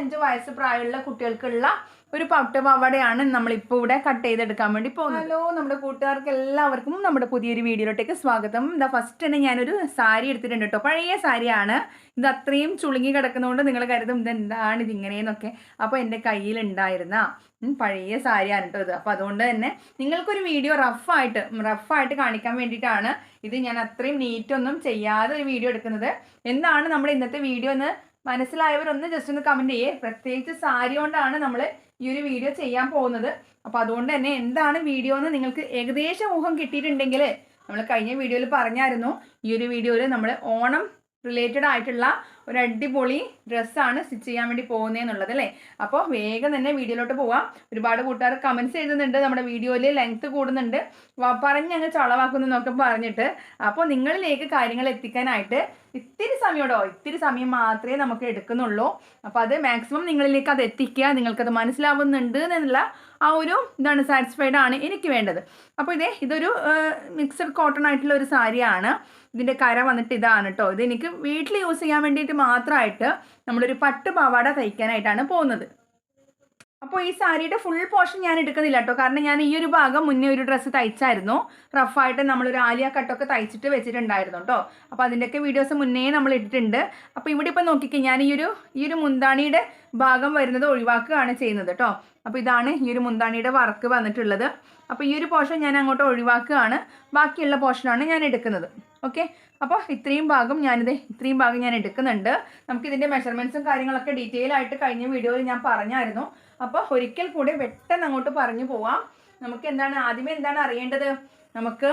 അഞ്ച് വയസ്സ് പ്രായമുള്ള കുട്ടികൾക്കുള്ള ഒരു പട്ട് പവടയാണ് നമ്മളിപ്പോൾ ഇവിടെ കട്ട് ചെയ്തെടുക്കാൻ വേണ്ടി പോകുന്നത്. ഹലോ നമ്മുടെ കൂട്ടുകാർക്ക് എല്ലാവർക്കും നമ്മുടെ പുതിയൊരു വീഡിയോയിലോട്ടേക്ക് സ്വാഗതം. ഇതാ ഫസ്റ്റ് തന്നെ ഞാനൊരു സാരി എടുത്തിട്ടുണ്ട് കേട്ടോ പഴയ സാരിയാണ്. ഇത് അത്രയും ചുളുങ്ങി കിടക്കുന്നതുകൊണ്ട് നിങ്ങൾ കരുതും ഇതെന്താണ് ഇതിങ്ങനെയെന്നൊക്കെ അപ്പോൾ എന്റെ കയ്യിലുണ്ടായിരുന്ന പഴയ സാരിയാണ് കേട്ടോ ഇത്. അപ്പോൾ അതുകൊണ്ട് തന്നെ നിങ്ങൾക്കൊരു വീഡിയോ റഫായിട്ട് റഫായിട്ട് കാണിക്കാൻ വേണ്ടിയിട്ടാണ് ഇത് ഞാൻ അത്രയും നീറ്റൊന്നും ചെയ്യാതെ ഒരു വീഡിയോ എടുക്കുന്നത്. എന്താണ് നമ്മുടെ ഇന്നത്തെ വീഡിയോ എന്ന് മനസ്സിലായവരൊന്ന് ജസ്റ്റ് ഒന്ന് കമന്റ് ചെയ്യേ. പ്രത്യേകിച്ച് സാരി കൊണ്ടാണ് നമ്മൾ ഈ ഒരു വീഡിയോ ചെയ്യാൻ പോകുന്നത്. അപ്പോൾ അതുകൊണ്ട് തന്നെ എന്താണ് വീഡിയോ എന്ന് നിങ്ങൾക്ക് ഏകദേശം ഊഹം കിട്ടിയിട്ടുണ്ടെങ്കിൽ നമ്മൾ കഴിഞ്ഞ വീഡിയോയിൽ പറഞ്ഞായിരുന്നു. ഈ ഒരു വീഡിയോയിൽ നമ്മൾ ഓണം റിലേറ്റഡ് ആയിട്ടുള്ള ഒരു അടിപൊളി ഡ്രസ്സാണ് സ്റ്റിച്ച് ചെയ്യാൻ വേണ്ടി പോകുന്നതെന്നുള്ളത് അല്ലേ? അപ്പോൾ വേഗം തന്നെ വീഡിയോയിലോട്ട് പോവാം. ഒരുപാട് കൂട്ടുകാർ കമൻസ് എഴുതുന്നുണ്ട്. നമ്മുടെ വീഡിയോയിൽ ലെങ്ത് കൂടുന്നുണ്ട്. പറഞ്ഞ് അങ്ങ് ചളവാക്കുന്നു എന്നൊക്കെ പറഞ്ഞിട്ട്. അപ്പോൾ നിങ്ങളിലേക്ക് കാര്യങ്ങൾ എത്തിക്കാനായിട്ട് ഇത്തിരി സമയമോടോ ഇത്തിരി സമയം മാത്രമേ നമുക്ക് എടുക്കുന്നുള്ളൂ. അപ്പോൾ അത് മാക്സിമം നിങ്ങളിലേക്ക് അത് എത്തിക്കുക. നിങ്ങൾക്കത് മനസ്സിലാവുന്നുണ്ട് എന്നുള്ള ആ ഒരു ഇതാണ് സാറ്റിസ്ഫൈഡ് ആണ് എനിക്ക് വേണ്ടത്. അപ്പോൾ ഇതേ ഇതൊരു മിക്സഡ് കോട്ടൺ ആയിട്ടുള്ള ഒരു സാരിയാണ്. ഇതിന്റെ കര വന്നിട്ട് ഇതാണ് കേട്ടോ ഇത് എനിക്ക് വീട്ടിൽ യൂസ് ചെയ്യാൻ വേണ്ടിയിട്ട് മാത്രമായിട്ട് നമ്മളൊരു പട്ട് പാവാട തയ്ക്കാനായിട്ടാണ് പോകുന്നത്. അപ്പോൾ ഈ സാരിയുടെ ഫുൾ പോർഷൻ ഞാൻ എടുക്കുന്നില്ല കേട്ടോ കാരണം ഞാൻ ഈ ഒരു ഭാഗം മുന്നേ ഒരു ഡ്രസ്സ് തയ്ച്ചായിരുന്നു. റഫായിട്ട് നമ്മളൊരു ആലിയ കട്ടൊക്കെ തയ്ച്ചിട്ട് വെച്ചിട്ടുണ്ടായിരുന്നു കേട്ടോ അപ്പോൾ അതിന്റെയൊക്കെ വീഡിയോസ് മുന്നേ നമ്മൾ ഇട്ടിട്ടുണ്ട്. അപ്പോൾ ഇവിടെ ഇപ്പോൾ നോക്കിക്കേ ഞാൻ ഈ ഒരു ഈ ഒരു മുന്താണിയുടെ ഭാഗം വരുന്നത് ഒഴിവാക്കുകയാണ് ചെയ്യുന്നത് കേട്ടോ അപ്പോൾ ഇതാണ് ഈ ഒരു മുന്താണിയുടെ വർക്ക് വന്നിട്ടുള്ളത്. അപ്പോൾ ഈ ഒരു പോർഷൻ ഞാൻ അങ്ങോട്ട് ഒഴിവാക്കുകയാണ്. ബാക്കിയുള്ള പോർഷനാണ് ഞാൻ എടുക്കുന്നത്. ഓക്കെ? അപ്പോൾ ഇത്രയും ഭാഗം ഞാനിത് ഇത്രയും ഭാഗം ഞാൻ എടുക്കുന്നുണ്ട്. നമുക്കിതിന്റെ മെഷർമെന്റ്സും കാര്യങ്ങളൊക്കെ ഡീറ്റെയിൽ ആയിട്ട് കഴിഞ്ഞ വീഡിയോയിൽ ഞാൻ പറഞ്ഞായിരുന്നു. അപ്പോൾ ഒരിക്കൽ കൂടി പെട്ടെന്ന് അങ്ങോട്ട് പറഞ്ഞു പോവാം. നമുക്ക് എന്താണ് ആദ്യമേ എന്താണ് അറിയേണ്ടത്? നമുക്ക്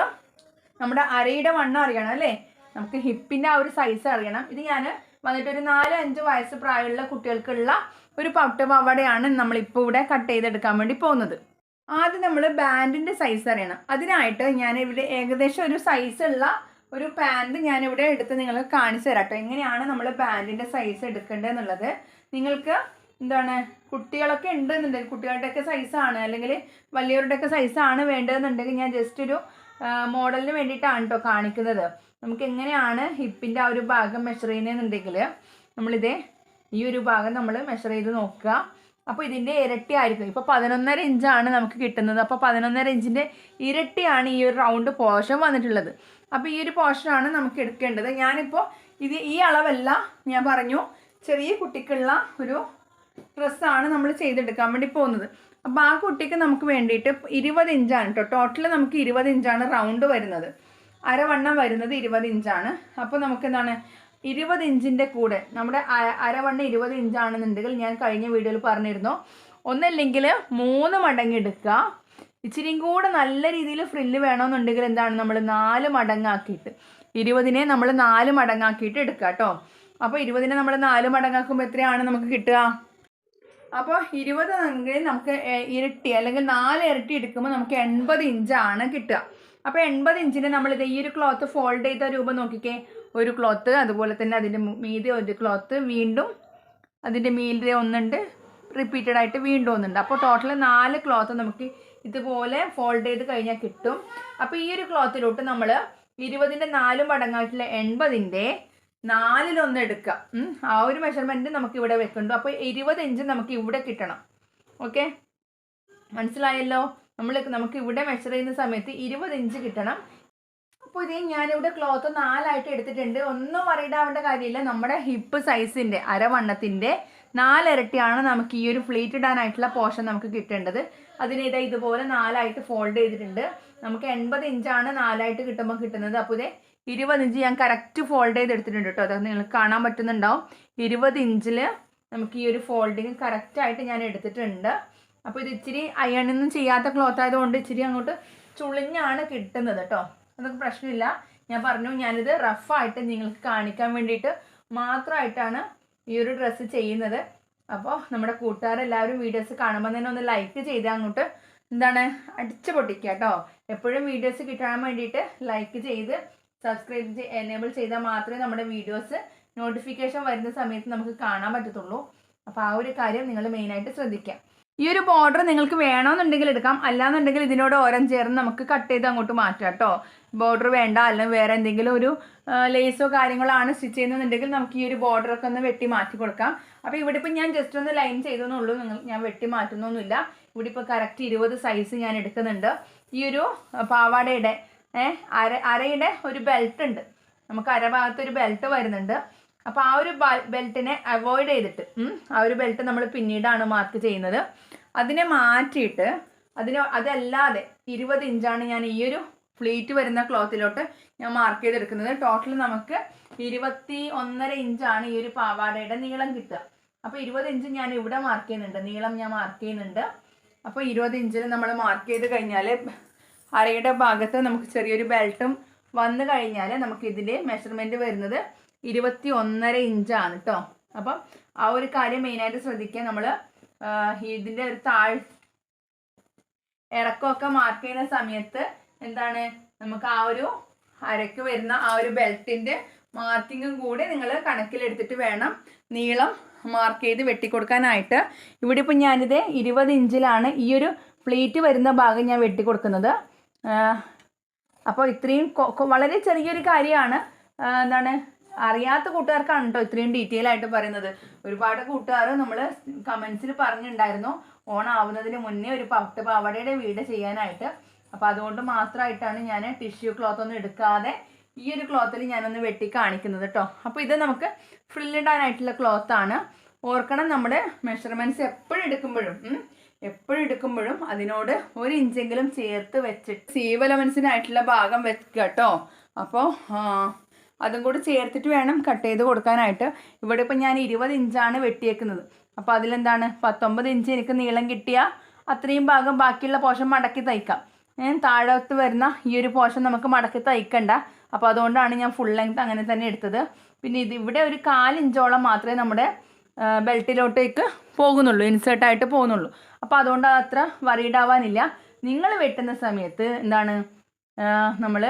നമ്മുടെ അരയുടെ വണ്ണം അറിയണം അല്ലേ? നമുക്ക് ഹിപ്പിന്റെ ആ ഒരു സൈസ് അറിയണം. ഇത് ഞാൻ വന്നിട്ടൊരു നാല് അഞ്ച് വയസ്സ് പ്രായമുള്ള കുട്ടികൾക്കുള്ള ഒരു പട്ടുപാവാടയാണ് നമ്മളിപ്പോൾ ഇവിടെ കട്ട് ചെയ്തെടുക്കാൻ വേണ്ടി പോകുന്നത്. ആദ്യം നമ്മൾ ബാൻഡിന്റെ സൈസ് അറിയണം. അതിനായിട്ട് ഞാൻ ഇവിടെ ഏകദേശം ഒരു സൈസുള്ള ഒരു പാന്റ് ഞാനിവിടെ എടുത്ത് നിങ്ങൾക്ക് കാണിച്ചു തരാം കേട്ടോ എങ്ങനെയാണ് നമ്മൾ പാന്റിന്റെ സൈസ് എടുക്കേണ്ടത് എന്നുള്ളത്. നിങ്ങൾക്ക് എന്താണ് കുട്ടികളൊക്കെ ഉണ്ട് ഉണ്ടെന്നുണ്ടെങ്കിൽ കുട്ടികളുടെയൊക്കെ സൈസാണ് അല്ലെങ്കിൽ വലിയവരുടെയൊക്കെ സൈസാണ് വേണ്ടതെന്നുണ്ടെങ്കിൽ ഞാൻ ജസ്റ്റ് ഒരു മോഡലിന് വേണ്ടിയിട്ടാണ് കേട്ടോ കാണിക്കുന്നത്. നമുക്ക് എങ്ങനെയാണ് ഹിപ്പിന്റെ ആ ഒരു ഭാഗം മെഷർ ചെയ്യുന്നതെന്നുണ്ടെങ്കിൽ നമ്മളിതേ ഈ ഒരു ഭാഗം നമ്മൾ മെഷർ ചെയ്ത് നോക്കുക. അപ്പോൾ ഇതിന്റെ ഇരട്ടി ആയിരിക്കും. ഇപ്പോൾ പതിനൊന്നര ഇഞ്ചാണ് നമുക്ക് കിട്ടുന്നത്. അപ്പോൾ പതിനൊന്നര ഇഞ്ചിന്റെ ഇരട്ടിയാണ് ഈ ഒരു റൗണ്ട് പോർഷൻ വന്നിട്ടുള്ളത്. അപ്പോൾ ഈ ഒരു പോർഷനാണ് നമുക്ക് എടുക്കേണ്ടത്. ഞാനിപ്പോൾ ഇത് ഈ അളവല്ല ഞാൻ പറഞ്ഞു ചെറിയ കുട്ടിക്കുള്ള ഒരു ഡ്രസ്സാണ് നമ്മൾ ചെയ്തെടുക്കാൻ വേണ്ടി പോകുന്നത്. അപ്പോൾ ആ കുട്ടിക്ക് നമുക്ക് വേണ്ടിയിട്ട് ഇരുപത് ഇഞ്ചാണ് കേട്ടോ ടോട്ടൽ നമുക്ക് ഇരുപത് ഇഞ്ചാണ് റൗണ്ട് വരുന്നത്. അരവണ്ണം വരുന്നത് ഇരുപത് ഇഞ്ചാണ് അപ്പോൾ നമുക്ക് എന്താണ് ഇരുപത് ഇഞ്ചിന്റെ കൂടെ. നമ്മുടെ അരവണ്ണ ഇരുപത് ഇഞ്ചാണെന്നുണ്ടെങ്കിൽ ഞാൻ കഴിഞ്ഞ വീഡിയോയിൽ പറഞ്ഞിരുന്നു. ഒന്നല്ലെങ്കിൽ മൂന്ന് മടങ്ങ് എടുക്കുക ഇച്ചിരിയും കൂടെ നല്ല രീതിയിൽ ഫ്രില്ല് വേണമെന്നുണ്ടെങ്കിൽ എന്താണ് നമ്മൾ നാല് മടങ്ങാക്കിയിട്ട്. ഇരുപതിനെ നമ്മൾ നാല് മടങ്ങാക്കിയിട്ട് എടുക്കുക കേട്ടോ. അപ്പോൾ ഇരുപതിനെ നമ്മൾ നാല് മടങ്ങാക്കുമ്പോൾ എത്രയാണ് നമുക്ക് കിട്ടുക? അപ്പോൾ ഇരുപത് എങ്കിൽ നമുക്ക് ഇരട്ടി അല്ലെങ്കിൽ നാല് ഇരട്ടി എടുക്കുമ്പോൾ നമുക്ക് എൺപത് ഇഞ്ചാണ് കിട്ടുക. അപ്പോൾ എൺപത് ഇഞ്ചിന് നമ്മളിത് ഈ ഒരു ക്ലോത്ത് ഫോൾഡ് ചെയ്ത രൂപം നോക്കിക്കേ. ഒരു ക്ലോത്ത് അതുപോലെ തന്നെ അതിന്റെ മീതെ ഒരു ക്ലോത്ത് വീണ്ടും അതിന്റെ മീതെ ഒന്നുണ്ട് റിപ്പീറ്റഡ് ആയിട്ട് വീണ്ടും ഒന്നുണ്ട്. അപ്പോൾ ടോട്ടൽ നാല് ക്ലോത്ത് നമുക്ക് ഇതുപോലെ ഫോൾഡ് ചെയ്ത് കഴിഞ്ഞാൽ കിട്ടും. അപ്പോൾ ഈ ഒരു ക്ലോത്തിലോട്ട് നമ്മൾ ഇരുപതിന്റെ നാല് മടങ്ങായിട്ടുള്ള എൺപതിന്റെ നാലിലൊന്ന് എടുക്കുക. ഉം. ആ ഒരു മെഷർമെന്റ് നമുക്ക് ഇവിടെ വെക്കുന്നുണ്ട്. അപ്പോൾ ഇരുപത് ഇഞ്ച് നമുക്ക് ഇവിടെ കിട്ടണം. ഓക്കെ? മനസ്സിലായല്ലോ? നമ്മൾ നമുക്ക് ഇവിടെ മെഷർ ചെയ്യുന്ന സമയത്ത് ഇരുപത് ഇഞ്ച് കിട്ടണം. അപ്പോൾ ഇതേ ഞാനിവിടെ ക്ലോത്ത് നാലായിട്ട് എടുത്തിട്ടുണ്ട്. ഒന്നും വറിയിടാവേണ്ട കാര്യമില്ല. നമ്മുടെ ഹിപ്പ് സൈസിന്റെ അരവണ്ണത്തിന്റെ നാലിരട്ടിയാണ് നമുക്ക് ഈ ഒരു ഫ്ലീറ്റ് ഇടാനായിട്ടുള്ള പോർഷൻ നമുക്ക് കിട്ടേണ്ടത്. അതിന് ഇതാ ഇതുപോലെ നാലായിട്ട് ഫോൾഡ് ചെയ്തിട്ടുണ്ട്. നമുക്ക് എൺപത് ഇഞ്ചാണ് നാലായിട്ട് കിട്ടുമ്പോൾ കിട്ടുന്നത്. അപ്പോൾ ഇതേ ഇരുപത് ഇഞ്ച് ഞാൻ കറക്റ്റ് ഫോൾഡ് ചെയ്ത് എടുത്തിട്ടുണ്ട് കേട്ടോ. അത് നിങ്ങൾക്ക് കാണാൻ പറ്റുന്നുണ്ടാവും. ഇരുപത് ഇഞ്ചിൽ നമുക്ക് ഈ ഒരു ഫോൾഡിങ് കറക്റ്റായിട്ട് ഞാൻ എടുത്തിട്ടുണ്ട്. അപ്പോൾ ഇത് ഇച്ചിരി അയണൊന്നും ചെയ്യാത്ത ക്ലോത്ത് ആയതുകൊണ്ട് ഇച്ചിരി അങ്ങോട്ട് ചുളിഞ്ഞാണ് കിട്ടുന്നത് കേട്ടോ. അതൊക്കെ പ്രശ്നമില്ല. ഞാൻ പറഞ്ഞു ഞാനിത് റഫായിട്ട് നിങ്ങൾക്ക് കാണിക്കാൻ വേണ്ടിയിട്ട് മാത്രമായിട്ടാണ് ഈ ഒരു ഡ്രസ്സ് ചെയ്യുന്നത്. അപ്പോൾ നമ്മുടെ കൂട്ടുകാരെല്ലാവരും വീഡിയോസ് കാണുമ്പോൾ തന്നെ ഒന്ന് ലൈക്ക് ചെയ്ത് അങ്ങോട്ട് എന്താണ് അടിച്ചു പൊട്ടിക്കുക കേട്ടോ. എപ്പോഴും വീഡിയോസ് കിട്ടാൻ വേണ്ടിയിട്ട് ലൈക്ക് ചെയ്ത് സബ്സ്ക്രൈബ് എനേബിൾ ചെയ്താൽ മാത്രമേ നമ്മുടെ വീഡിയോസ് നോട്ടിഫിക്കേഷൻ വരുന്ന സമയത്ത് നമുക്ക് കാണാൻ പറ്റത്തുള്ളൂ. അപ്പോൾ ആ ഒരു കാര്യം നിങ്ങൾ മെയിനായിട്ട് ശ്രദ്ധിക്കാം ഈ ഒരു ബോർഡർ നിങ്ങൾക്ക് വേണമെന്നുണ്ടെങ്കിൽ എടുക്കാം. അല്ലാന്നുണ്ടെങ്കിൽ ഇതിനോട് ഓരം ചേർന്ന് നമുക്ക് കട്ട് ചെയ്ത് അങ്ങോട്ട് മാറ്റാം കേട്ടോ. ബോർഡർ വേണ്ട അല്ലെങ്കിൽ വേറെ എന്തെങ്കിലും ഒരു ലേസോ കാര്യങ്ങളാണ് സ്റ്റിച്ച് ചെയ്യുന്നുണ്ടെങ്കിൽ നമുക്ക് ഈ ഒരു ബോർഡറൊക്കെ ഒന്ന് വെട്ടി മാറ്റി കൊടുക്കാം. അപ്പോൾ ഇവിടെ ഇപ്പം ഞാൻ ജസ്റ്റ് ഒന്ന് ലൈൻ ചെയ്തെന്നുള്ളൂ നിങ്ങൾ ഞാൻ വെട്ടി മാറ്റുന്നൊന്നുമില്ല. ഇവിടെ ഇപ്പോൾ കറക്റ്റ് ഇരുപത് സൈസ് ഞാൻ എടുക്കുന്നുണ്ട്. ഈ ഒരു പാവാടയുടെ അര അരയുടെ ഒരു ബെൽറ്റ് ഉണ്ട്. നമുക്ക് അരഭാഗത്ത് ഒരു ബെൽറ്റ് വരുന്നുണ്ട്. അപ്പോൾ ആ ഒരു ബെൽറ്റിനെ അവോയ്ഡ് ചെയ്തിട്ട് ആ ഒരു ബെൽറ്റ് നമ്മൾ പിന്നീടാണ് മാർക്ക് ചെയ്യുന്നത്. അതിനെ മാറ്റിയിട്ട് അതിന് അതല്ലാതെ ഇരുപത് ഇഞ്ചാണ് ഞാൻ ഈ ഒരു ഫ്ലീറ്റ് വരുന്ന ക്ലോത്തിലോട്ട് ഞാൻ മാർക്ക് ചെയ്തെടുക്കുന്നത്. ടോട്ടൽ നമുക്ക് ഇരുപത്തി ഒന്നര ഇഞ്ചാണ് ഈ ഒരു പാവാടയുടെ നീളം കിട്ടുക. അപ്പോൾ ഇരുപത് ഇഞ്ച് ഞാൻ ഇവിടെ മാർക്ക് ചെയ്യുന്നുണ്ട്. നീളം ഞാൻ മാർക്ക് ചെയ്യുന്നുണ്ട്. അപ്പോൾ ഇരുപത് ഇഞ്ചിൽ നമ്മൾ മാർക്ക് ചെയ്ത് കഴിഞ്ഞാൽ അരയുടെ ഭാഗത്ത് നമുക്ക് ചെറിയൊരു ബെൽട്ടും വന്നു കഴിഞ്ഞാൽ നമുക്ക് ഇതിന്റെ മെഷർമെന്റ് വരുന്നത് ഇരുപത്തി ഒന്നര ഇഞ്ചാണ് കേട്ടോ അപ്പം ആ ഒരു കാര്യം മെയിനായിട്ട് ശ്രദ്ധിക്കുക. നമ്മൾ ഇതിന്റെ ഒരു താഴ് ഇറക്കമൊക്കെ മാർക്ക് ചെയ്യുന്ന സമയത്ത് എന്താണ്? നമുക്ക് ആ ഒരു അരക്ക് വരുന്ന ആ ഒരു ബെൽറ്റിന്റെ മാർക്കിങ്ങും കൂടി നിങ്ങൾ കണക്കിലെടുത്തിട്ട് വേണം നീളം മാർക്ക് ചെയ്ത് വെട്ടിക്കൊടുക്കാനായിട്ട്. ഇവിടെ ഇപ്പം ഞാനിത് ഇരുപത് ഇഞ്ചിലാണ് ഈ ഒരു പ്ലേറ്റ് വരുന്ന ഭാഗം ഞാൻ വെട്ടിക്കൊടുക്കുന്നത്. അപ്പോൾ ഇത്രയും വളരെ ചെറിയൊരു കാര്യമാണ്. എന്താണ്? അറിയാത്ത കൂട്ടുകാർക്കാണ് കേട്ടോ ഇത്രയും ഡീറ്റെയിൽ ആയിട്ട് പറയുന്നത്. ഒരുപാട് കൂട്ടുകാർ നമ്മൾ കമൻസിൽ പറഞ്ഞിട്ടുണ്ടായിരുന്നു ഓണാവുന്നതിന് മുന്നേ ഒരു പത്ത് പാവടയുടെ വീട് ചെയ്യാനായിട്ട്. അപ്പോൾ അതുകൊണ്ട് മാത്രമായിട്ടാണ് ഞാൻ ടിഷ്യൂ ക്ലോത്ത് ഒന്നും എടുക്കാതെ ഈ ഒരു ക്ലോത്തിൽ ഞാനൊന്ന് വെട്ടി കാണിക്കുന്നത് കേട്ടോ അപ്പോൾ ഇത് നമുക്ക് ഫ്രില്ലിടാനായിട്ടുള്ള ക്ലോത്താണ് ഓർക്കണം നമ്മുടെ മെഷർമെന്റ്സ് എപ്പോഴും എടുക്കുമ്പോഴും എപ്പോഴും എടുക്കുമ്പോഴും അതിനോട് ഒരു ഇഞ്ചെങ്കിലും ചേർത്ത് വെച്ചിട്ട് സീവ് എലമെൻസിനായിട്ടുള്ള ഭാഗം വെക്കുക കേട്ടോ അപ്പോൾ അതും കൂടി ചേർത്തിട്ട് വേണം കട്ട് ചെയ്ത് കൊടുക്കാനായിട്ട്. ഇവിടെ ഇപ്പം ഞാൻ ഇരുപത് ഇഞ്ചാണ് വെട്ടിയേക്കുന്നത്. അപ്പോൾ അതിലെന്താണ്? പത്തൊമ്പത് ഇഞ്ച് എനിക്ക് നീളം കിട്ടിയ അത്രയും ഭാഗം ബാക്കിയുള്ള പോഷൻ മടക്കി തയ്ക്കാം. താഴത്ത് വരുന്ന ഈ ഒരു പോഷൻ നമുക്ക് മടക്കി തയ്ക്കണ്ട. അപ്പോൾ അതുകൊണ്ടാണ് ഞാൻ ഫുൾ ലെങ്ത് അങ്ങനെ തന്നെ എടുത്തത്. പിന്നെ ഇത് ഇവിടെ ഒരു കാലിഞ്ചോളം മാത്രമേ നമ്മുടെ ബെൽറ്റിലോട്ടേക്ക് പോകുന്നുള്ളൂ. ഇൻസേർട്ടായിട്ട് പോകുന്നുള്ളൂ. അപ്പോൾ അതുകൊണ്ട് അത് അത്ര ആവാനില്ല. നിങ്ങൾ വെട്ടുന്ന സമയത്ത് എന്താണ് നമ്മൾ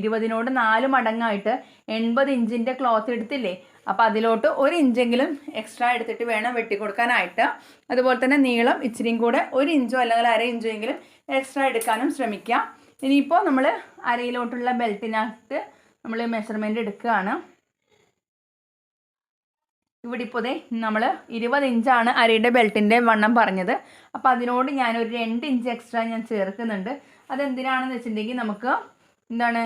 ഇരുപതിനോട് നാല് മടങ്ങായിട്ട് എൺപത് ഇഞ്ചിന്റെ ക്ലോത്ത് എടുത്തില്ലേ അപ്പോൾ അതിലോട്ട് ഒരു ഇഞ്ചെങ്കിലും എക്സ്ട്രാ എടുത്തിട്ട് വേണം വെട്ടിക്കൊടുക്കാനായിട്ട്. അതുപോലെ തന്നെ നീളം ഇച്ചിരിയും കൂടെ ഒരു ഇഞ്ചോ അല്ലെങ്കിൽ അര ഇഞ്ചോ എങ്കിലും എക്സ്ട്രാ എടുക്കാനും ശ്രമിക്കാം. ഇനിയിപ്പോൾ നമ്മൾ അരയിലോട്ടുള്ള ബെൽറ്റിനകത്ത് നമ്മൾ മെഷർമെന്റ് എടുക്കുകയാണ്. ഇവിടെ ഇപ്പോൾ നമ്മൾ ഇരുപത് ഇഞ്ചാണ് അരയുടെ ബെൽറ്റിന്റെ വണ്ണം പറഞ്ഞത്. അപ്പോൾ അതിനോട് ഞാനൊരു രണ്ട് ഇഞ്ച് എക്സ്ട്രാ ഞാൻ ചേർക്കുന്നുണ്ട്. അതെന്തിനാണെന്ന് വെച്ചിട്ടുണ്ടെങ്കിൽ നമുക്ക് എന്താണ്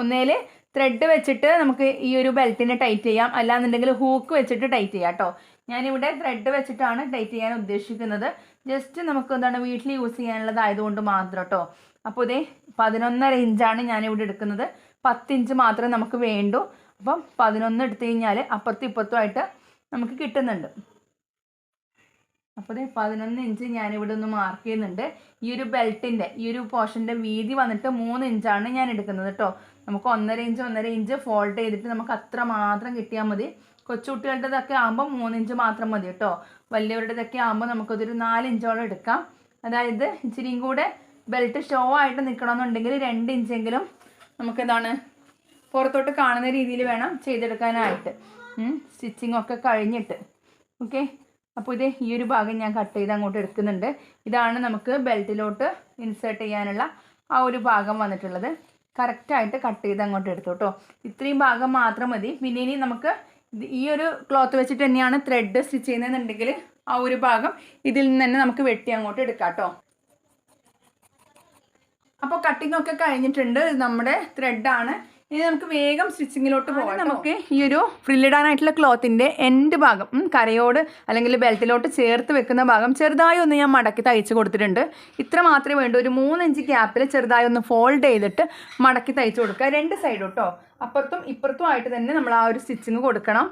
ഒന്നേൽ ത്രെഡ് വെച്ചിട്ട് നമുക്ക് ഈ ഒരു ബെൽറ്റിനെ ടൈറ്റ് ചെയ്യാം. അല്ലാന്നുണ്ടെങ്കിൽ ഹൂക്ക് വെച്ചിട്ട് ടൈറ്റ് ചെയ്യാം കേട്ടോ ഞാനിവിടെ ത്രെഡ് വെച്ചിട്ടാണ് ടൈറ്റ് ചെയ്യാൻ ഉദ്ദേശിക്കുന്നത്. ജസ്റ്റ് നമുക്ക് എന്താണ് വീട്ടിൽ യൂസ് ചെയ്യാനുള്ളതായതുകൊണ്ട് മാത്രം കേട്ടോ അപ്പോൾ ഇതേ പതിനൊന്നര ഇഞ്ചാണ് ഞാനിവിടെ എടുക്കുന്നത്. പത്ത് ഇഞ്ച് മാത്രമേ നമുക്ക് വേണ്ടൂ. അപ്പം പതിനൊന്ന് എടുത്തു കഴിഞ്ഞാൽ അപ്പുറത്തും ഇപ്പുറത്തുമായിട്ട് നമുക്ക് കിട്ടുന്നുണ്ട്. അപ്പോൾ പതിനൊന്ന് ഇഞ്ച് ഞാനിവിടെ ഒന്ന് മാർക്ക് ചെയ്യുന്നുണ്ട്. ഈ ഒരു ബെൽറ്റിന്റെ ഈ ഒരു പോർഷന്റെ വീതി വന്നിട്ട് മൂന്ന് ഇഞ്ചാണ് ഞാൻ എടുക്കുന്നത് കേട്ടോ നമുക്ക് ഒന്നര ഇഞ്ച് ഒന്നര ഇഞ്ച് ഫോൾഡ് ചെയ്തിട്ട് നമുക്ക് അത്ര മാത്രം കിട്ടിയാൽ മതി. കൊച്ചുകുട്ടികളുടേതൊക്കെ ആകുമ്പോൾ മൂന്നിഞ്ച് മാത്രം മതി കേട്ടോ. വലിയവരുടേതൊക്കെ ആകുമ്പോൾ നമുക്കതൊരു നാലിഞ്ചോളം എടുക്കാം. അതായത് ഇച്ചിരിയും കൂടെ ബെൽറ്റ് ഷോ ആയിട്ട് നിൽക്കണമെന്നുണ്ടെങ്കിൽ രണ്ട് ഇഞ്ചെങ്കിലും നമുക്ക് എന്താണ് പുറത്തോട്ട് കാണുന്ന രീതിയിൽ വേണം ചെയ്തെടുക്കാനായിട്ട്. സ്റ്റിച്ചിങ് ഒക്കെ കഴിഞ്ഞിട്ട്. ഓക്കെ അപ്പോൾ ഇത് ഈ ഒരു ഭാഗം ഞാൻ കട്ട് ചെയ്ത് അങ്ങോട്ട് എടുക്കുന്നുണ്ട്. ഇതാണ് നമുക്ക് ബെൽറ്റിലോട്ട് ഇൻസേർട്ട് ചെയ്യാനുള്ള ആ ഒരു ഭാഗം വന്നിട്ടുള്ളത്. കറക്റ്റായിട്ട് കട്ട് ചെയ്ത് അങ്ങോട്ട് എടുത്തു കേട്ടോ ഇത്രയും ഭാഗം മാത്രം മതി. പിന്നെ ഇനി നമുക്ക് ഈ ഒരു ക്ലോത്ത് വെച്ചിട്ട് തന്നെയാണ് ത്രെഡ് സ്റ്റിച്ച് ചെയ്യുന്നതെന്നുണ്ടെങ്കിൽ ആ ഒരു ഭാഗം ഇതിൽ നിന്ന് തന്നെ നമുക്ക് വെട്ടി അങ്ങോട്ട് എടുക്കാം കേട്ടോ അപ്പോൾ കട്ടിങ്ങൊക്കെ കഴിഞ്ഞിട്ടുണ്ട്. നമ്മുടെ ത്രെഡാണ് ഇനി നമുക്ക് വേഗം സ്റ്റിച്ചിങ്ങിലോട്ട് പോകാം നമുക്ക് ഈ ഒരു ഫ്രില്ലിടാനായിട്ടുള്ള ക്ലോത്തിന്റെ എൻഡ് ഭാഗം കരയോട് അല്ലെങ്കിൽ ബെൽറ്റിലോട്ട് ചേർത്ത് വെക്കുന്ന ഭാഗം ചെറുതായി ഒന്ന് ഞാൻ മടക്കി തയ്ച്ച് കൊടുത്തിട്ടുണ്ട്. ഇത്ര മാത്രമേ വേണ്ടൂ. ഒരു മൂന്നിഞ്ച് ഗ്യാപ്പിൽ ചെറുതായി ഒന്ന് ഫോൾഡ് ചെയ്തിട്ട് മടക്കി തയ്ച്ച് കൊടുക്കുക. രണ്ട് സൈഡും കേട്ടോ അപ്പുറത്തും ഇപ്പുറത്തും ആയിട്ട് തന്നെ നമ്മൾ ആ ഒരു സ്റ്റിച്ചിങ് കൊടുക്കണം.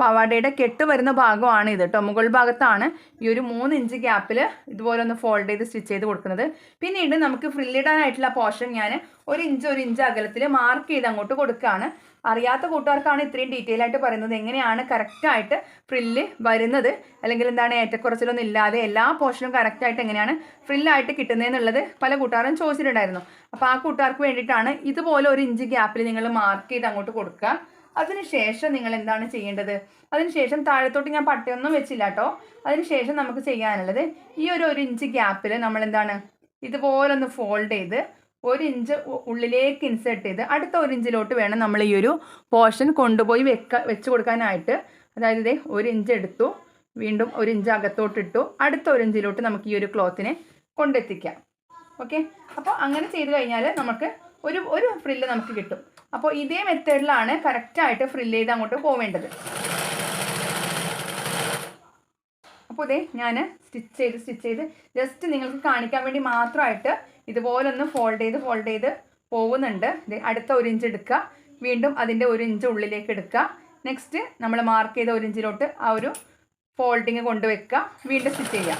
പവാടയുടെ കെട്ട് വരുന്ന ഭാഗമാണ് ഇത് കേട്ടോ മുകൾ ഭാഗത്താണ് ഈ ഒരു മൂന്ന് ഇഞ്ച് ഗ്യാപ്പിൽ ഇതുപോലെ ഒന്ന് ഫോൾഡ് ചെയ്ത് സ്റ്റിച്ച് ചെയ്ത് കൊടുക്കുന്നത്. പിന്നീട് നമുക്ക് ഫ്രില്ലിടാനായിട്ടുള്ള പോർഷൻ ഞാൻ ഒരു ഇഞ്ച് ഒരു ഇഞ്ച് അകലത്തിൽ മാർക്ക് ചെയ്ത് അങ്ങോട്ട് കൊടുക്കുകയാണ് അറിയാത്ത കൂട്ടുകാർക്കാണ് ഇത്രയും ഡീറ്റെയിൽ ആയിട്ട് പറയുന്നത്. എങ്ങനെയാണ് കറക്റ്റായിട്ട് ഫ്രില്ല് വരുന്നത്? അല്ലെങ്കിൽ എന്താണ് ഏറ്റക്കുറച്ചിലൊന്നും ഇല്ലാതെ എല്ലാ പോർഷനും കറക്റ്റായിട്ട് എങ്ങനെയാണ് ഫ്രില്ലായിട്ട് കിട്ടുന്നതെന്നുള്ളത് പല കൂട്ടുകാരും ചോദിച്ചിട്ടുണ്ടായിരുന്നു. അപ്പോൾ ആ കൂട്ടുകാർക്ക് വേണ്ടിയിട്ടാണ് ഇതുപോലെ ഒരു ഇഞ്ച് ഗ്യാപ്പിൽ നിങ്ങൾ മാർക്ക് ചെയ്ത് അങ്ങോട്ട് കൊടുക്കുക. അതിനുശേഷം നിങ്ങൾ എന്താണ് ചെയ്യേണ്ടത്? അതിനുശേഷം താഴത്തോട്ട് ഞാൻ പട്ടയൊന്നും വെച്ചില്ല കേട്ടോ. അതിനുശേഷം നമുക്ക് ചെയ്യാനുള്ളത് ഈ ഒരു ഒരു ഇഞ്ച് ഗ്യാപ്പിൽ നമ്മൾ എന്താണ് ഇതുപോലെ ഒന്ന് ഫോൾഡ് ചെയ്ത് ഒരു ഇഞ്ച് ഉള്ളിലേക്ക് ഇൻസേർട്ട് ചെയ്ത് അടുത്ത ഒരു ഇഞ്ചിലോട്ട് വേണം നമ്മൾ ഈ ഒരു പോർഷൻ കൊണ്ടുപോയി വെക്ക വെച്ച് കൊടുക്കാനായിട്ട്. അതായത് ഇതേ ഒരു ഇഞ്ച് എടുത്തു വീണ്ടും ഒരു ഇഞ്ച് അകത്തോട്ടിട്ടു അടുത്ത ഒരു ഇഞ്ചിലോട്ട് നമുക്ക് ഈ ഒരു ക്ലോത്തിനെ കൊണ്ടെത്തിക്കാം. ഓക്കെ? അപ്പോൾ അങ്ങനെ ചെയ്ത് കഴിഞ്ഞാൽ നമുക്ക് ഒരു ഒരു ഫ്രില്ല് നമുക്ക് കിട്ടും. അപ്പോൾ ഇതേ മെത്തേഡിലാണ് കറക്റ്റായിട്ട് ഫ്രില്ല് ചെയ്ത് അങ്ങോട്ട് പോവേണ്ടത്. അപ്പോൾ ഇതേ ഞാൻ സ്റ്റിച്ച് ചെയ്ത് സ്റ്റിച്ച് ചെയ്ത് ജസ്റ്റ് നിങ്ങൾക്ക് കാണിക്കാൻ വേണ്ടി മാത്രമായിട്ട് ഇതുപോലൊന്ന് ഫോൾഡ് ചെയ്ത് ഫോൾഡ് ചെയ്ത് പോകുന്നുണ്ട് ദേ അടുത്ത ഒരു ഇഞ്ച് എടുക്കുക. വീണ്ടും അതിന്റെ ഒരു ഇഞ്ച് ഉള്ളിലേക്ക് എടുക്കുക. നെക്സ്റ്റ് നമ്മൾ മാർക്ക് ചെയ്ത ഒരു ഇഞ്ചിലോട്ട് ആ ഒരു ഫോൾഡിങ് കൊണ്ടുവെക്കുക. വീണ്ടും സ്റ്റിച്ച് ചെയ്യുക.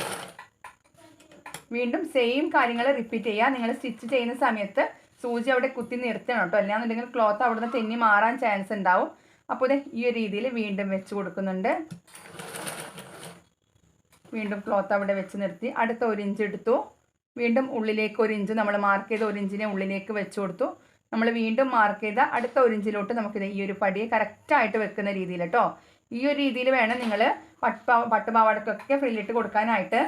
വീണ്ടും സെയിം കാര്യങ്ങൾ റിപ്പീറ്റ് ചെയ്യുക. നിങ്ങൾ സ്റ്റിച്ച് ചെയ്യുന്ന സമയത്ത് സൂചി അവിടെ കുത്തി നിർത്തണം കേട്ടോ. അല്ലാന്നുണ്ടെങ്കിൽ ക്ലോത്ത് അവിടുന്ന് തെന്നി മാറാൻ ചാൻസ് ഉണ്ടാവും. അപ്പോൾ ഇത് ഈ ഒരു രീതിയിൽ വീണ്ടും വെച്ച് കൊടുക്കുന്നുണ്ട്. വീണ്ടും ക്ലോത്ത് അവിടെ വെച്ച് നിർത്തി. അടുത്ത ഒരു ഇഞ്ച് എടുത്തു. വീണ്ടും ഉള്ളിലേക്ക് ഒരു ഇഞ്ച് നമ്മൾ മാർക്ക് ചെയ്ത ഒരു ഇഞ്ചിനെ ഉള്ളിലേക്ക് വെച്ച് കൊടുത്തു. നമ്മൾ വീണ്ടും മാർക്ക് ചെയ്ത അടുത്ത ഒരു ഇഞ്ചിലോട്ട് നമുക്കിത് ഈ ഒരു പടിയെ കറക്റ്റായിട്ട് വെക്കുന്ന രീതിയിൽ കേട്ടോ ഈ ഒരു രീതിയിൽ വേണം നിങ്ങൾ പട്ട് പട്ടുപാവാടക്കൊക്കെ ഫ്രില്ലിട്ട് കൊടുക്കാനായിട്ട്.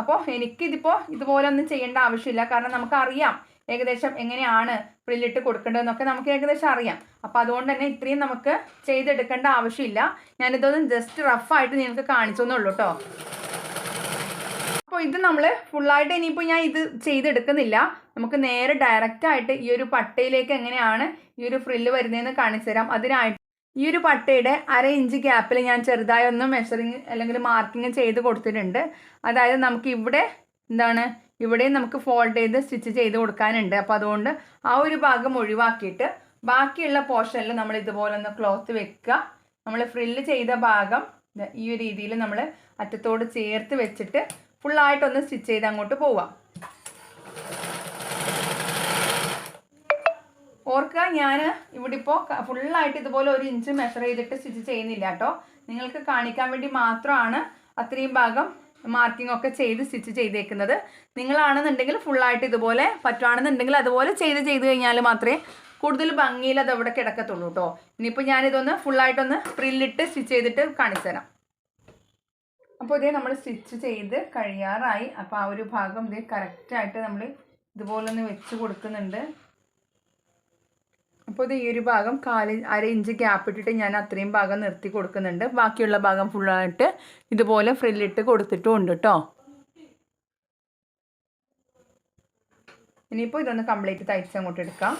അപ്പോൾ എനിക്കിതിപ്പോൾ ഇതുപോലെ ഒന്നും ചെയ്യേണ്ട ആവശ്യമില്ല. കാരണം നമുക്കറിയാം ഏകദേശം എങ്ങനെയാണ് ഫ്രില്ലിട്ട് കൊടുക്കേണ്ടതെന്നൊക്കെ നമുക്ക് ഏകദേശം അറിയാം. അപ്പോൾ അതുകൊണ്ട് തന്നെ ഇത്രയും നമുക്ക് ചെയ്തെടുക്കേണ്ട ആവശ്യമില്ല. ഞാനിതൊന്നും ജസ്റ്റ് റഫായിട്ട് നിങ്ങൾക്ക് കാണിച്ചു എന്നുള്ളൂ കേട്ടോ അപ്പോൾ ഇത് നമ്മൾ ഫുള്ളായിട്ട് ഇനിയിപ്പോൾ ഞാൻ ഇത് ചെയ്തെടുക്കുന്നില്ല. നമുക്ക് നേരെ ഡയറക്റ്റായിട്ട് ഈ ഒരു പട്ടയിലേക്ക് എങ്ങനെയാണ് ഈ ഒരു ഫ്രില്ല് വരുന്നതെന്ന് കാണിച്ചു തരാം. അതിനായിട്ട് ഈ ഒരു പട്ടയുടെ അര ഇഞ്ച് ഗ്യാപ്പിൽ ഞാൻ ചെറുതായി ഒന്ന് മെഷറിങ് അല്ലെങ്കിൽ മാർക്കിങ് ചെയ്ത് കൊടുത്തിട്ടുണ്ട്. അതായത് നമുക്ക് ഇവിടെ എന്താണ് ഇവിടെയും നമുക്ക് ഫോൾഡ് ചെയ്ത് സ്റ്റിച്ച് ചെയ്ത് കൊടുക്കാനുണ്ട്. അപ്പോൾ അതുകൊണ്ട് ആ ഒരു ഭാഗം ഒഴിവാക്കിയിട്ട് ബാക്കിയുള്ള പോർഷനിൽ നമ്മൾ ഇതുപോലെ ഒന്ന് ക്ലോത്ത് വെക്കുക. നമ്മൾ ഫ്രില്ല് ചെയ്ത ഭാഗം ഈ ഒരു രീതിയിൽ നമ്മൾ അറ്റത്തോട് ചേർത്ത് വെച്ചിട്ട് ഫുള്ളായിട്ടൊന്ന് സ്റ്റിച്ച് ചെയ്ത് അങ്ങോട്ട് പോവാം. ഓർക്കുക ഞാൻ ഇവിടെ ഇപ്പോൾ ഫുള്ളായിട്ട് ഇതുപോലെ ഒരു ഇഞ്ച് മെഷർ ചെയ്തിട്ട് സ്റ്റിച്ച് ചെയ്യുന്നില്ല കേട്ടോ. നിങ്ങൾക്ക് കാണിക്കാൻ വേണ്ടി മാത്രമാണ് അത്രയും ഭാഗം മാർക്കിംഗ് ഒക്കെ ചെയ്ത് സ്റ്റിച്ച് ചെയ്തേക്കുന്നത്. നിങ്ങളാണെന്നുണ്ടെങ്കിൽ ഫുള്ളായിട്ട് ഇതുപോലെ പറ്റുവാണെന്നുണ്ടെങ്കിൽ അതുപോലെ ചെയ്ത് ചെയ്ത് കഴിഞ്ഞാൽ മാത്രമേ കൂടുതൽ ഭംഗിയിൽ അത് അവിടെ കിടക്കത്തുള്ളൂ കേട്ടോ. ഇനിയിപ്പോൾ ഞാനിതൊന്ന് ഫുള്ളായിട്ടൊന്ന് പ്രില്ലിട്ട് സ്റ്റിച്ച് ചെയ്തിട്ട് കാണിച്ചു തരാം അപ്പോൾ ഇതേ നമ്മൾ സ്റ്റിച്ച് ചെയ്ത് കഴിയാറായി. അപ്പോൾ ആ ഒരു ഭാഗം ഇതേ കറക്റ്റായിട്ട് നമ്മൾ ഇതുപോലെ ഒന്ന് വെച്ച് കൊടുക്കുന്നുണ്ട്. അപ്പോൾ ഇത് ഈ ഒരു ഭാഗം കാൽ അര ഇഞ്ച് ഗ്യാപ്പ് ഇട്ടിട്ട് ഞാൻ അത്രയും ഭാഗം നിർത്തി കൊടുക്കുന്നുണ്ട്. ബാക്കിയുള്ള ഭാഗം ഫുള്ളായിട്ട് ഇതുപോലെ ഫ്രില്ലിട്ട് കൊടുത്തിട്ടും ഉണ്ട് കേട്ടോ ഇനിയിപ്പോൾ ഇതൊന്ന് കംപ്ലീറ്റ് തയ്ച്ച് അങ്ങോട്ട് എടുക്കാം.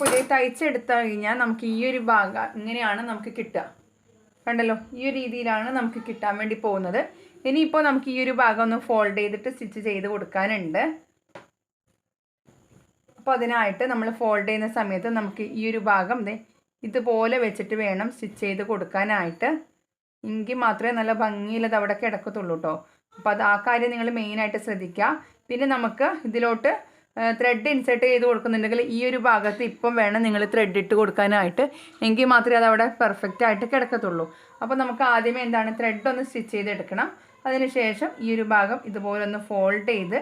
അപ്പോൾ തയ്ച്ചെടുത്തു കഴിഞ്ഞാൽ നമുക്ക് ഈ ഒരു ഭാഗം ഇങ്ങനെയാണ് നമുക്ക് കിട്ടുക. കണ്ടല്ലോ? ഈ ഒരു രീതിയിലാണ് നമുക്ക് കിട്ടാൻ വേണ്ടി പോകുന്നത്. ഇനിയിപ്പോൾ നമുക്ക് ഈ ഒരു ഭാഗം ഒന്ന് ഫോൾഡ് ചെയ്തിട്ട് സ്റ്റിച്ച് ചെയ്ത് കൊടുക്കാനുണ്ട്. അപ്പോൾ അതിനായിട്ട് നമ്മൾ ഫോൾഡ് ചെയ്യുന്ന സമയത്ത് നമുക്ക് ഈ ഒരു ഭാഗം ഇതുപോലെ വെച്ചിട്ട് വേണം സ്റ്റിച്ച് ചെയ്ത് കൊടുക്കാനായിട്ട്. എങ്കിൽ മാത്രമേ നല്ല ഭംഗിയിൽ അവിടെ കിടക്കത്തുള്ളൂ കേട്ടോ അപ്പോൾ അത് ആ കാര്യം നിങ്ങൾ മെയിനായിട്ട് ശ്രദ്ധിക്കുക. പിന്നെ നമുക്ക് ഇതിലോട്ട് ത്രെഡ് ഇൻസേർട്ട് ചെയ്ത് കൊടുക്കുന്നുണ്ടെങ്കിൽ ഈ ഒരു ഭാഗത്ത് ഇപ്പം വേണം നിങ്ങൾ ത്രെഡ് ഇട്ട് കൊടുക്കാനായിട്ട്. എങ്കിൽ മാത്രമേ അത് അവിടെ പെർഫെക്റ്റ് ആയിട്ട് കിടക്കത്തുള്ളൂ. അപ്പോൾ നമുക്ക് ആദ്യമേ എന്താണ് ത്രെഡ് ഒന്ന് സ്റ്റിച്ച് ചെയ്തെടുക്കണം അതിനുശേഷം ഈ ഒരു ഭാഗം ഇതുപോലെ ഒന്ന് ഫോൾഡ് ചെയ്ത്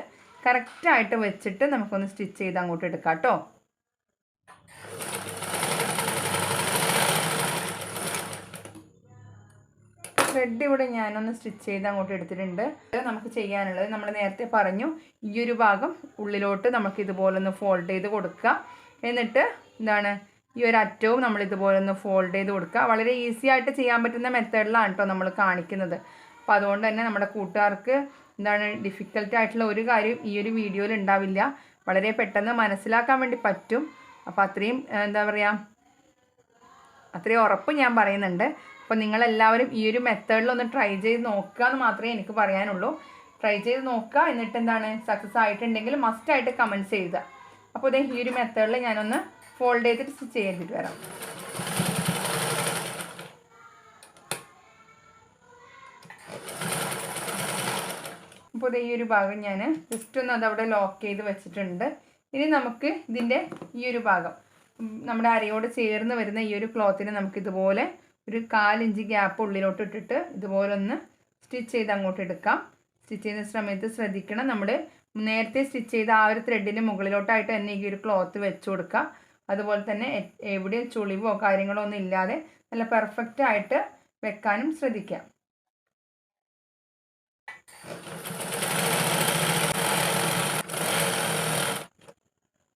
കറക്റ്റായിട്ട് വെച്ചിട്ട് നമുക്കൊന്ന് സ്റ്റിച്ച് ചെയ്ത് അങ്ങോട്ട് എടുക്കാം കേട്ടോ. ത്രെഡ് ഇവിടെ ഞാനൊന്ന് സ്റ്റിച്ച് ചെയ്ത് അങ്ങോട്ട് എടുത്തിട്ടുണ്ട്. നമുക്ക് ചെയ്യാനുള്ളത് നമ്മൾ നേരത്തെ പറഞ്ഞു ഈ ഒരു ഭാഗം ഉള്ളിലോട്ട് നമുക്ക് ഇതുപോലെ ഒന്ന് ഫോൾഡ് ചെയ്ത് കൊടുക്കുക എന്നിട്ട് എന്താണ് ഈ ഒരു അറ്റവും നമ്മൾ ഇതുപോലെ ഒന്ന് ഫോൾഡ് ചെയ്ത് കൊടുക്കുക. വളരെ ഈസി ആയിട്ട് ചെയ്യാൻ പറ്റുന്ന മെത്തേഡിലാണ് കേട്ടോ നമ്മൾ കാണിക്കുന്നത്. അപ്പോൾ അതുകൊണ്ട് തന്നെ നമ്മുടെ കൂട്ടുകാർക്ക് എന്താണ് ഡിഫിക്കൽട്ട് ആയിട്ടുള്ള ഒരു കാര്യം ഈ ഒരു വീഡിയോയിൽ ഉണ്ടാവില്ല. വളരെ പെട്ടെന്ന് മനസ്സിലാക്കാൻ വേണ്ടി പറ്റും. അപ്പോൾ അത്രയും എന്താ പറയുക അത്രയും ഉറപ്പ് ഞാൻ പറയുന്നുണ്ട്. അപ്പോൾ നിങ്ങളെല്ലാവരും ഈ ഒരു മെത്തേഡിൽ ഒന്ന് ട്രൈ ചെയ്ത് നോക്കുക എന്ന് മാത്രമേ എനിക്ക് പറയാനുള്ളൂ. ട്രൈ ചെയ്ത് നോക്കുക. എന്നിട്ട് എന്താണ്? സക്സസ് ആയിട്ടുണ്ടെങ്കിൽ മസ്റ്റായിട്ട് കമന്റ്സ് ചെയ്യുക അപ്പോൾ ഇതേ ഈ ഒരു മെത്തേഡിൽ ഞാനൊന്ന് ഫോൾഡ് ചെയ്തിട്ട് സ്റ്റിച്ച് ചെയ്തിട്ട് വരാം. അപ്പോൾ ഈ ഒരു ഭാഗം ഞാൻ ജസ്റ്റ് ഒന്ന് അതവിടെ ലോക്ക് ചെയ്ത് വെച്ചിട്ടുണ്ട്. ഇനി നമുക്ക് ഇതിന്റെ ഈ ഒരു ഭാഗം നമ്മുടെ അരയോട് ചേർന്ന് വരുന്ന ഈ ഒരു ക്ലോത്തിന് നമുക്ക് ഇതുപോലെ ഒരു കാലിഞ്ച് ഗ്യാപ്പ് ഉള്ളിലോട്ട് ഇട്ടിട്ട് ഇതുപോലെ ഒന്ന് സ്റ്റിച്ച് ചെയ്ത് അങ്ങോട്ട് എടുക്കാം. സ്റ്റിച്ച് ചെയ്യുന്ന സമയത്ത് ശ്രദ്ധിക്കണം നമ്മൾ നേരത്തെ സ്റ്റിച്ച് ചെയ്ത ആ ഒരു ത്രെഡിന് മുകളിലോട്ടായിട്ട് തന്നെ ഈ ഒരു ക്ലോത്ത് വെച്ച് കൊടുക്കുക അതുപോലെ തന്നെ എവിടെയും ചുളിവോ കാര്യങ്ങളോ ഒന്നും ഇല്ലാതെ നല്ല പെർഫെക്റ്റ് ആയിട്ട് വെക്കാനും ശ്രദ്ധിക്കാം.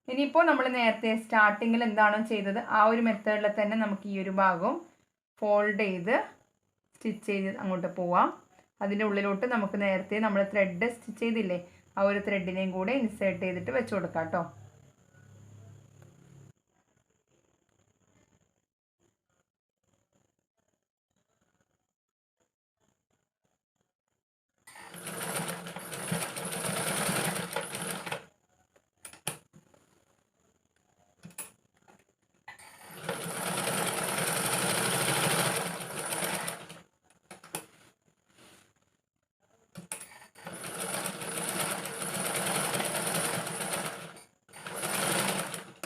ഇനിയിപ്പോൾ നമ്മൾ നേരത്തെ സ്റ്റാർട്ടിങ്ങിൽ എന്താണോ ചെയ്തത് ആ ഒരു മെത്തേഡിൽ തന്നെ നമുക്ക് ഈ ഒരു ഭാഗവും ഫോൾഡ് ചെയ്ത് സ്റ്റിച്ച് ചെയ്ത് അങ്ങോട്ട് പോവാം. അതിന്റെ ഉള്ളിലോട്ട് നമുക്ക് നേരത്തെ നമ്മൾ ത്രെഡ് സ്റ്റിച്ച് ചെയ്തില്ലേ ആ ഒരു ത്രെഡിനെയും കൂടെ ഇൻസേർട്ട് ചെയ്തിട്ട് വെച്ച് കൊടുക്കാം കേട്ടോ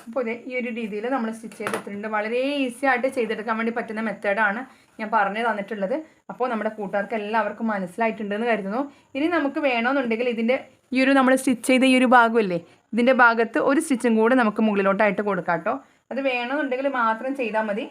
അപ്പോൾ ഇതേ ഈ ഒരു രീതിയിൽ നമ്മൾ സ്റ്റിച്ച് ചെയ്തിട്ടുണ്ട് വളരെ ഈസി ആയിട്ട് ചെയ്തെടുക്കാൻ വേണ്ടി പറ്റുന്ന മെത്തേഡാണ് ഞാൻ പറഞ്ഞു തന്നിട്ടുള്ളത്. അപ്പോൾ നമ്മുടെ കൂട്ടുകാർക്ക് എല്ലാവർക്കും മനസ്സിലായിട്ടുണ്ടെന്ന് കരുതുന്നു. ഇനി നമുക്ക് വേണമെന്നുണ്ടെങ്കിൽ ഇതിന്റെ ഈ ഒരു നമ്മൾ സ്റ്റിച്ച് ചെയ്ത ഈ ഒരു ഭാഗമില്ലേ ഇതിന്റെ ഭാഗത്ത് ഒരു സ്റ്റിച്ചും കൂടെ നമുക്ക് മുകളിലോട്ടായിട്ട് കൊടുക്കാം കേട്ടോ. അത് വേണമെന്നുണ്ടെങ്കിൽ മാത്രം ചെയ്താൽ മതി.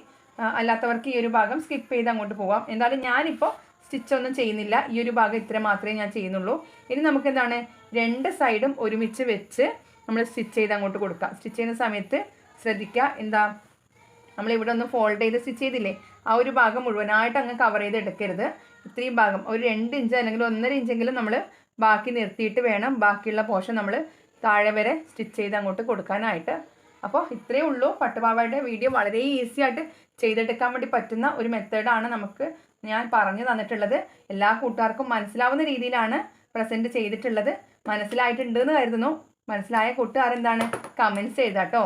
അല്ലാത്തവർക്ക് ഈ ഒരു ഭാഗം സ്കിപ്പ് ചെയ്ത് അങ്ങോട്ട് പോവാം. എന്തായാലും ഞാനിപ്പോൾ സ്റ്റിച്ച് ഒന്നും ചെയ്യുന്നില്ല. ഈ ഒരു ഭാഗം ഇത്ര മാത്രമേ ഞാൻ ചെയ്യുന്നുള്ളൂ. ഇനി നമുക്ക് എന്താണ് രണ്ട് സൈഡും ഒരുമിച്ച് വെച്ച് നമ്മൾ സ്റ്റിച്ച് ചെയ്ത് അങ്ങോട്ട് കൊടുക്കുക സ്റ്റിച്ച് ചെയ്യുന്ന സമയത്ത് ശ്രദ്ധിക്കുക എന്താ നമ്മൾ ഇവിടെ ഒന്ന് ഫോൾഡ് ചെയ്ത് സ്റ്റിച്ച് ചെയ്തില്ലേ ആ ഒരു ഭാഗം മുഴുവനായിട്ട് അങ്ങ് കവർ ചെയ്ത് എടുക്കരുത്. ഇത്രയും ഭാഗം ഒരു രണ്ട് ഇഞ്ച് അല്ലെങ്കിൽ ഒന്നര ഇഞ്ചെങ്കിലും നമ്മൾ ബാക്കി നിർത്തിയിട്ട് വേണം. ബാക്കിയുള്ള പോർഷൻ നമ്മൾ താഴെ വരെ സ്റ്റിച്ച് ചെയ്ത് അങ്ങോട്ട് കൊടുക്കാനായിട്ട്. അപ്പോൾ ഇത്രയേ ഉള്ളൂ. പട്ടുപാവയുടെ വീഡിയോ വളരെ ഈസി ആയിട്ട് ചെയ്തെടുക്കാൻ വേണ്ടി പറ്റുന്ന ഒരു മെത്തേഡാണ് നമുക്ക് ഞാൻ പറഞ്ഞു തന്നിട്ടുള്ളത്. എല്ലാ കൂട്ടുകാർക്കും മനസ്സിലാവുന്ന രീതിയിലാണ് പ്രസന്റ് ചെയ്തിട്ടുള്ളത്. മനസ്സിലായിട്ടുണ്ട് എന്ന് കരുതുന്നു. മനസ്സിലായ കൂട്ടുകാരെന്താണ് കമൻസ് ചെയ്താട്ടോ.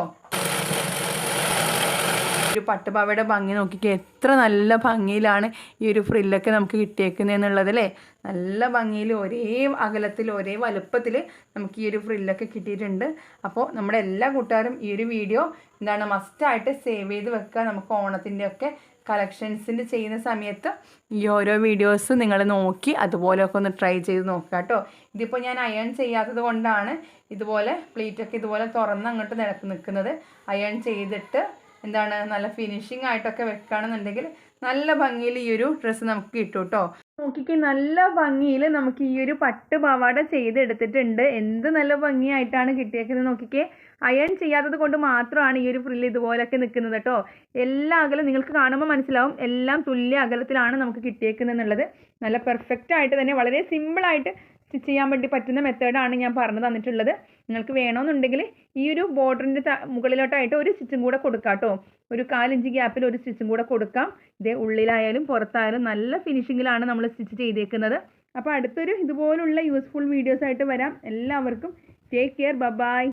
ഒരു പട്ടുപാവയുടെ ഭംഗി നോക്കിക്കേ എത്ര നല്ല ഭംഗിയിലാണ് ഈ ഒരു ഫ്രില്ലൊക്കെ നമുക്ക് കിട്ടിയേക്കുന്നത് എന്നുള്ളത് അല്ലേ നല്ല ഭംഗിയിൽ ഒരേ അകലത്തിൽ ഒരേ വലുപ്പത്തിൽ നമുക്ക് ഈ ഒരു ഫ്രില്ലൊക്കെ കിട്ടിയിട്ടുണ്ട്. അപ്പോൾ നമ്മുടെ എല്ലാ കൂട്ടുകാരും ഈ ഒരു വീഡിയോ എന്താണ് മസ്റ്റായിട്ട് സേവ് ചെയ്ത് വെക്കുക. നമുക്ക് ഓണത്തിന്റെ ഒക്കെ കളക്ഷൻസിന്റെ ചെയ്യുന്ന സമയത്ത് ഈ ഓരോ വീഡിയോസ് നിങ്ങൾ നോക്കി അതുപോലെയൊക്കെ ഒന്ന് ട്രൈ ചെയ്ത് നോക്കുക കേട്ടോ. ഇതിപ്പോൾ ഞാൻ അയൺ ചെയ്യാത്തത് കൊണ്ടാണ് ഇതുപോലെ പ്ലീറ്റൊക്കെ ഇതുപോലെ തുറന്ന് അങ്ങോട്ട് നിലയ്ക്ക് നിൽക്കുന്നത് അയൺ ചെയ്തിട്ട് എന്താണ് നല്ല ഫിനിഷിംഗ് ആയിട്ടൊക്കെ വെക്കുകയാണെന്നുണ്ടെങ്കിൽ നല്ല ഭംഗിയിൽ ഈ ഒരു ഡ്രസ്സ് നമുക്ക് കിട്ടും കേട്ടോ. നോക്കിക്കേ നല്ല ഭംഗിയിൽ നമുക്ക് ഈ ഒരു പട്ട് പാവാട ചെയ്തെടുത്തിട്ടുണ്ട്. എന്ത് നല്ല ഭംഗിയായിട്ടാണ് കിട്ടിയേക്കുന്നത് നോക്കിക്കേ. അയൺ ചെയ്യാത്തത് കൊണ്ട് മാത്രമാണ് ഈ ഒരു ഫ്രില്ല് ഇതുപോലൊക്കെ നിൽക്കുന്നത് കേട്ടോ. എല്ലാ അകലം നിങ്ങൾക്ക് കാണുമ്പോൾ മനസ്സിലാവും. എല്ലാം തുല്യ അകലത്തിലാണ് നമുക്ക് കിട്ടിയേക്കുന്നത് എന്നുള്ളത് നല്ല പെർഫെക്റ്റ് ആയിട്ട് തന്നെ വളരെ സിമ്പിളായിട്ട് സ്റ്റിച്ച് ചെയ്യാൻ വേണ്ടി പറ്റുന്ന മെത്തേഡാണ് ഞാൻ പറഞ്ഞു തന്നിട്ടുള്ളത്. നിങ്ങൾക്ക് വേണമെന്നുണ്ടെങ്കിൽ ഈ ഒരു ബോർഡറിന്റെ മുകളിലോട്ടായിട്ട് ഒരു സ്റ്റിച്ചും കൂടെ കൊടുക്കാം കേട്ടോ ഒരു കാലിഞ്ച് ഗ്യാപ്പിൽ ഒരു സ്റ്റിച്ചും കൂടെ കൊടുക്കാം. ഇതേ ഉള്ളിലായാലും പുറത്തായാലും നല്ല ഫിനിഷിങ്ങിലാണ് നമ്മൾ സ്റ്റിച്ച് ചെയ്തേക്കുന്നത്. അപ്പോൾ അടുത്തൊരു ഇതുപോലുള്ള യൂസ്ഫുൾ വീഡിയോസ് ആയിട്ട് വരാം. എല്ലാവർക്കും ടേക്ക് കെയർ ബൈ